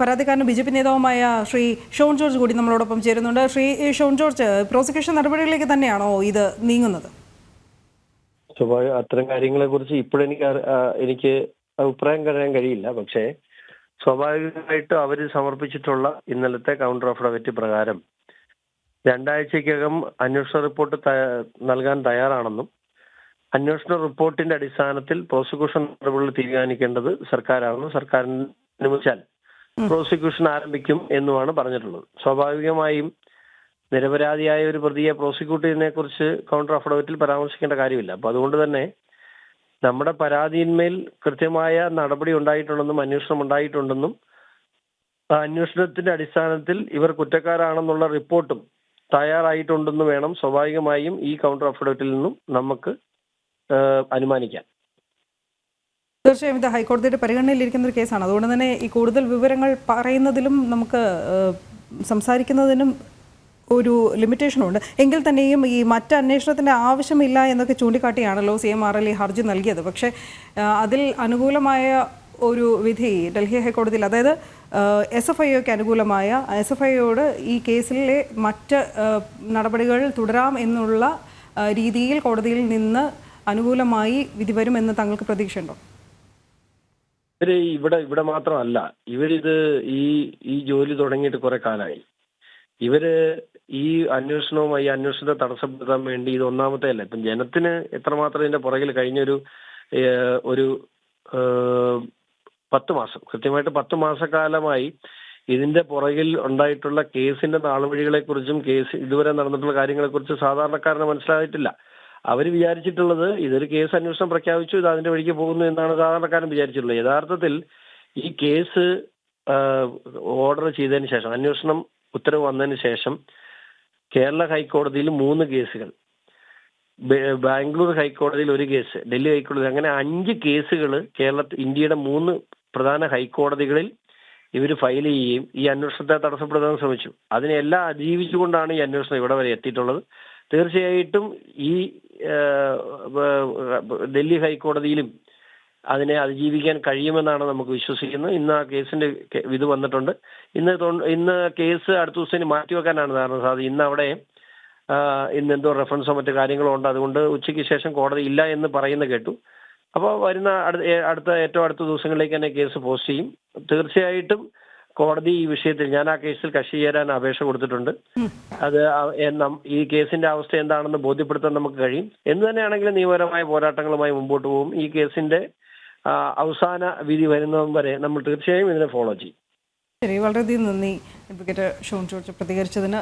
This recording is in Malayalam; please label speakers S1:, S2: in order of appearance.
S1: പരാതിക്കാരനും ബി ജെ പി നേതാവുമായ ശ്രീ ഷോൺ ജോർജ് കൂടി നമ്മളോടൊപ്പം ചേരുന്നുണ്ട്. ശ്രീ ഷോൺ ജോർജ് പ്രോസിക്യൂഷൻ നടപടികളിലേക്ക് തന്നെയാണോ ഇത് നീങ്ങുന്നത്?
S2: അത്തരം കാര്യങ്ങളെ കുറിച്ച് ഇപ്പോഴെനിക്ക് എനിക്ക് അഭിപ്രായം പറയാൻ കഴിയില്ല. പക്ഷേ സ്വാഭാവികമായിട്ടും അവർ സമർപ്പിച്ചിട്ടുള്ള ഇന്നലത്തെ കൗണ്ടർ അഫിഡവിറ്റ് പ്രകാരം രണ്ടാഴ്ചക്കകം അന്വേഷണ റിപ്പോർട്ട് നൽകാൻ തയ്യാറാണെന്നും അന്വേഷണ റിപ്പോർട്ടിന്റെ അടിസ്ഥാനത്തിൽ പ്രോസിക്യൂഷൻ നടപടികൾ തീരുമാനിക്കേണ്ടത് സർക്കാരാണെന്നും സർക്കാരിന് അനുവദിച്ചാൽ പ്രോസിക്യൂഷൻ ആരംഭിക്കും എന്നുമാണ് പറഞ്ഞിട്ടുള്ളത്. സ്വാഭാവികമായും നിരപരാധിയായ ഒരു പ്രതിയെ പ്രോസിക്യൂട്ട് ചെയ്യുന്നതിനെ കുറിച്ച് കൗണ്ടർ അഫിഡവിറ്റിൽ പരാമർശിക്കേണ്ട കാര്യമില്ല. അപ്പൊ അതുകൊണ്ട് തന്നെ നമ്മുടെ പരാതിയിന്മേൽ കൃത്യമായ നടപടി ഉണ്ടായിട്ടുണ്ടെന്നും അന്വേഷണം ഉണ്ടായിട്ടുണ്ടെന്നും അന്വേഷണത്തിന്റെ അടിസ്ഥാനത്തിൽ ഇവർ കുറ്റക്കാരാണെന്നുള്ള റിപ്പോർട്ടും തയ്യാറായിട്ടുണ്ടെന്ന് വേണം സ്വാഭാവികമായും ഈ കൗണ്ടർ അഫിഡവിറ്റിൽ നിന്നും നമുക്ക് അനുമാനിക്കാം അനുമാനിക്കാൻ.
S1: തീർച്ചയായും ഇത് ഹൈക്കോടതിയുടെ പരിഗണനയിലിരിക്കുന്ന ഒരു കേസാണ്. അതുകൊണ്ട് തന്നെ ഈ കൂടുതൽ വിവരങ്ങൾ പറയുന്നതിലും നമുക്ക് സംസാരിക്കുന്നതിനും ഒരു ലിമിറ്റേഷനുണ്ട് എങ്കിൽ തന്നെയും ഈ മറ്റ് അന്വേഷണത്തിന്റെ ആവശ്യമില്ല എന്നൊക്കെ ചൂണ്ടിക്കാട്ടിയാണല്ലോ സി എം ആർ എൽ ഈ ഹർജി നൽകിയത്. പക്ഷേ അതിൽ അനുകൂലമായ ഒരു വിധി ഡൽഹി ഹൈക്കോടതിയിൽ അതായത് എസ് എഫ് ഐ അനുകൂലമായ എസ് എഫ് ഐയോട് ഈ കേസിലെ മറ്റ് നടപടികൾ തുടരാം എന്നുള്ള രീതിയിൽ കോടതിയിൽ നിന്ന് അനുകൂലമായി വിധി വരുമെന്ന് താങ്കൾക്ക് പ്രതീക്ഷയുണ്ടോ?
S2: ഇവർ ഇവിടെ ഇവിടെ മാത്രമല്ല. ഇവരിത് ഈ ഈ ജോലി തുടങ്ങിയിട്ട് കുറെ കാലമായി ഇവർ ഈ അന്വേഷണവും ഈ അന്വേഷണത്തെ തടസ്സപ്പെടുത്താൻ വേണ്ടി ഇത് ഒന്നാമത്തെ അല്ല ഇപ്പം ജനത്തിന് എത്രമാത്രം ഇതിന്റെ പുറകിൽ കഴിഞ്ഞൊരു ഒരു പത്ത് മാസം കൃത്യമായിട്ട് പത്ത് മാസക്കാലമായി ഇതിന്റെ പുറകിൽ ഉണ്ടായിട്ടുള്ള കേസിന്റെ നാളുവഴികളെ കുറിച്ചും കേസ് ഇതുവരെ നടന്നിട്ടുള്ള കാര്യങ്ങളെ കുറിച്ച് സാധാരണക്കാരന് മനസ്സിലായിട്ടില്ല. അവർ വിചാരിച്ചിട്ടുള്ളത് ഇതൊരു കേസ് അന്വേഷണം പ്രഖ്യാപിച്ചു ഇത് അതിന്റെ വഴിക്ക് പോകുന്നു എന്നാണ് സാധാരണക്കാരൻ വിചാരിച്ചിട്ടുള്ളത്. യഥാർത്ഥത്തിൽ ഈ കേസ് ഓർഡർ ചെയ്തതിന് ശേഷം അന്വേഷണം ഉത്തരവ് വന്നതിന് ശേഷം കേരള ഹൈക്കോടതിയിൽ മൂന്ന് കേസുകൾ. ബാംഗ്ലൂർ ഹൈക്കോടതിയിൽ ഒരു കേസ് ഡൽഹി ഹൈക്കോടതി അങ്ങനെ അഞ്ച് കേസുകൾ കേരള ഇന്ത്യയുടെ മൂന്ന് പ്രധാന ഹൈക്കോടതികളിൽ ഇവർ ഫയൽ ചെയ്യുകയും ഈ അന്വേഷണത്തെ തടസ്സപ്പെടുത്താൻ ശ്രമിച്ചു. അതിനെല്ലാം അതിജീവിച്ചുകൊണ്ടാണ് ഈ അന്വേഷണം ഇവിടെ വരെ എത്തിയിട്ടുള്ളത്. തീർച്ചയായിട്ടും ഈ ഡൽഹി ഹൈക്കോടതിയിലും അതിനെ അതിജീവിക്കാൻ കഴിയുമെന്നാണ് നമുക്ക് വിശ്വസിക്കുന്നത്. ഇന്ന് ആ കേസിന്റെ ഇത് വന്നിട്ടുണ്ട്. ഇന്ന് ഇന്ന് കേസ് അടുത്ത ദിവസത്തിന് മാറ്റിവെക്കാനാണ് കാരണം സാധ്യത. ഇന്ന് അവിടെ ഇന്ന് എന്തോ റെഫറൻസോ മറ്റു കാര്യങ്ങളോ ഉണ്ട്. അതുകൊണ്ട് ഉച്ചയ്ക്ക് ശേഷം കോടതി ഇല്ല എന്ന് പറയുന്ന കേട്ടു. അപ്പോൾ വരുന്ന അടുത്ത ഏറ്റവും അടുത്ത ദിവസങ്ങളിലേക്ക് തന്നെ കേസ് പോസ്റ്റ് ചെയ്യും. തീർച്ചയായിട്ടും കോടതി ഈ വിഷയത്തിൽ ഞാൻ ആ കേസിൽ കക്ഷി ചേരാൻ അപേക്ഷ കൊടുത്തിട്ടുണ്ട്. അത് ഈ കേസിന്റെ അവസ്ഥ എന്താണെന്ന് ബോധ്യപ്പെടുത്താൻ നമുക്ക് കഴിയും. എന്ന് തന്നെയാണെങ്കിലും നിയമപരമായ പോരാട്ടങ്ങളുമായി മുമ്പോട്ട് പോകും. ഈ കേസിന്റെ അവസാന വിധി വരുന്നതും വരെ നമ്മൾ തീർച്ചയായും ഇതിനെ ഫോളോ ചെയ്യും.
S1: ശരി വളരെയധികം നന്ദി. ഷോൺ പ്രതികരിച്ചതിന്.